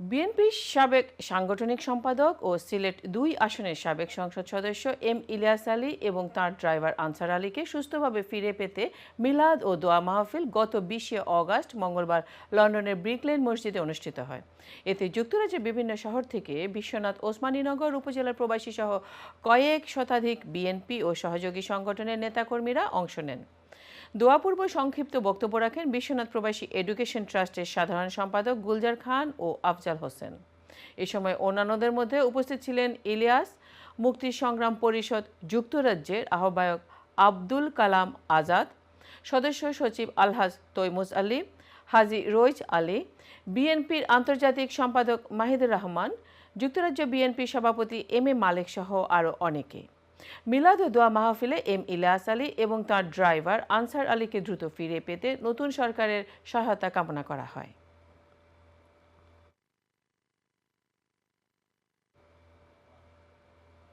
বিএনপির সাবেক সাংগঠনিক সম্পাদক ও সিলেট দুই আসনের সাবেক সংসদ সদস্য এম ইলিয়াস আলী এবং তার ড্রাইভার আনসার আলীকে সুস্থভাবে ফিরে পেতে মিলাদ ও দোয়া মাহফিল গত বিশে অগাস্ট মঙ্গলবার লন্ডনের ব্রিকলেন মসজিদে অনুষ্ঠিত হয়। এতে যুক্তরাজ্যের বিভিন্ন শহর থেকে বিশ্বনাথ ওসমানীনগর উপজেলার প্রবাসী সহ কয়েক শতাধিক বিএনপি ও সহযোগী সংগঠনের নেতাকর্মীরা অংশ নেন। দোয়াপূর্ব সংক্ষিপ্ত বক্তব্য রাখেন বিশ্বনাথ প্রবাসী এডুকেশন ট্রাস্টের সাধারণ সম্পাদক গুলজার খান ও আফজাল হোসেন। এ সময় অন্যান্যদের মধ্যে উপস্থিত ছিলেন ইলিয়াস, মুক্তি সংগ্রাম পরিষদ যুক্তরাজ্যের আহ্বায়ক আব্দুল কালাম আজাদ, সদস্য সচিব আলহাজ তৈমুজ আলী, হাজি রইজ আলী, বিএনপির আন্তর্জাতিক সম্পাদক মাহিদুর রহমান, যুক্তরাজ্য বিএনপি সভাপতি এম এ মালিক সহ আরও অনেকে। মিলাদ দোয়া মাহফিলে এম ইলিয়াস আলী এবং তার ড্রাইভার আনসার আলীকে দ্রুত ফিরে পেতে নতুন সরকারের সহায়তা কামনা করা হয়।